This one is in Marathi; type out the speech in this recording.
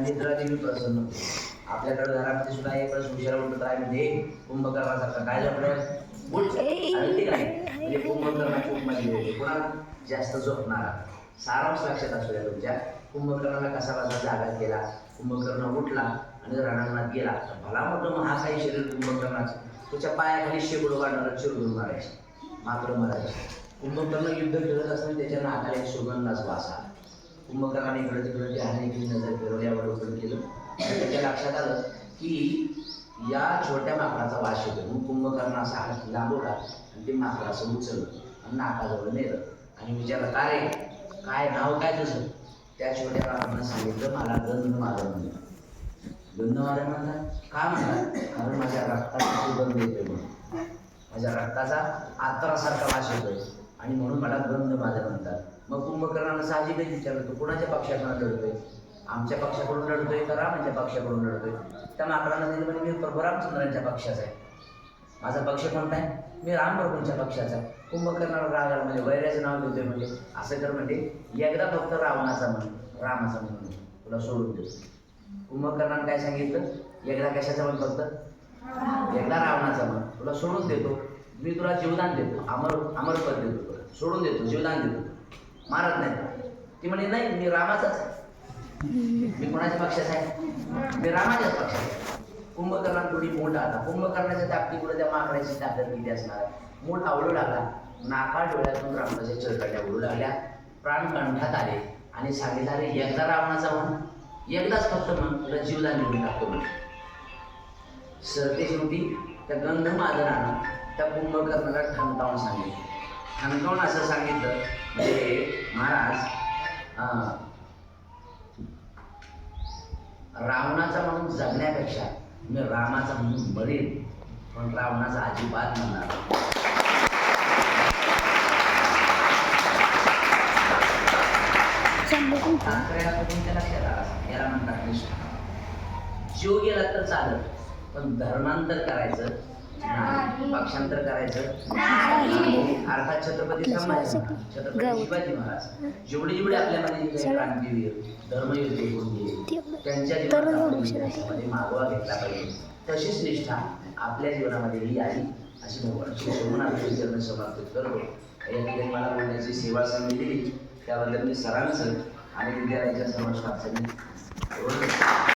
निद्रादेवी प्रसन्न होते. आपल्याकडे घरामध्ये सुद्धा एक वेळेस उशिरा उठत आहे. म्हणजे कुंभकर्णासारखा काय झोपलं उठ. आणि ते काय म्हणजे कुंभकर्णाची कोणाला? जास्त झोपणारा. सारांश लक्षात असू द्या तुमच्या. कुंभकर्णाला कसा कसा जागा केला? कुंभकर्ण उठला आणि रणांगणात गेला. तर भला मोठं काही शरीर कुंभकर्णाचं त्याच्या पायाखाली शेगडो वाढणारा चिरडून मारायचे. मात्र मारायचे. कुंभकर्ण युद्ध खेळत असताना त्याच्या नाकाला एक सुगंधाच वास आला. कुंभकराने इकडे तिकडे ते आहे की नजर फिरवल्यावर ओपन केलं. त्याच्या लक्षात आलं की या छोट्या माकडाचा वास येतो मग कुंभकर्ण असा हात लांबवला आणि ते माकड असं उचललं आणि नाकाजवळ नेलं. आणि विचारलं का रे? काय नाव काय तुझं? त्या छोट्या माकडानं सांगितलं मला गंध मारन म्हणलं गंध मारन म्हणतात? का म्हणतात? कारण माझ्या रक्ताचा सुगंध येतोय म्हणून. माझ्या रक्ताचा आत्तरासारखा वास येतोय आणि म्हणून मला गंध माझं म्हणतात. मग कुंभकर्णानं साहजिकच विचारलं तू कुणाच्या पक्षाकडून लढतोय? आमच्या पक्षाकडून लढतोय का रामांच्या पक्षाकडून लढतोय. त्या माकडानं दिलं म्हणजे मी प्रभू रामचंद्रांच्या पक्षाचा आहे. माझा पक्ष कोणता आहे? मी रामप्रभूंच्या पक्षाचा आहे. कुंभकर्णाला राग आला म्हणजे वैराचं नाव घेतोय म्हणजे? असं कर म्हणजे एकदा फक्त रावणाचा म्हण रामाचा म्हण तुला सोडून देतो कुंभकर्णानं काय सांगितलं? एकदा कशाचा म्हण फक्त? एकदा रावणाचा म्हण. तुला सोडून देतो. मी तुला जीवदान देतो. अमर अमरपद देतो सोडून देतो जीवदान देतो मारत नाही. ती म्हणे नाही मी रामाचाच मी कोणाच्या पक्षाचा आहे? मी रामाच्याच पक्षाचा आहे. कुंभकर्णात थोडी मोठ आला कुंभकर्णाच्या ताकदीमुळे त्या माकडाची ताकद किती असणार? मूठ आवडू लागला. नाका डोळ्यातून रावणाच्या चरकड्या उडू लागल्या. प्राण कंठात आले आणि सांगितलं अरे एकदा रावणाचा म्हण. एकदाच फक्त म्हण. तुला जीवदान निघून टाकतो म्हण. सरते शेवटी त्या गंध मादरानं त्या कुंभकर्णाला ठणकावून सांगितलं. ठणकावून असं सांगितलं? म्हणजे महाराज अं, रावणाचा म्हणून जगण्यापेक्षा मी रामाचा म्हणून मरेन. पण रावणाचा अजिबात म्हणणार आला याला म्हणतात निष्ठा. जीव गेला तर चालत पण धर्मांतर करायचं पक्षांतर करायचं. अर्थात छत्रपती संभाजी छत्रपती शिवाजी महाराज. जेवढे जेवढे आपल्यामध्ये क्रांतीवीर धर्मयुद्ध गेले त्यांच्या इतिहासामध्ये मागोवा घेतला पाहिजे. तशीच निष्ठा आपल्या जीवनामध्ये ही आली अशी म्हणून आपल्या चरण करतो. या ठिकाणी मला बोलण्याची सेवा संधी दिली. त्याबद्दल मी सरांचं आणि विद्यालयाच्या सर्व मी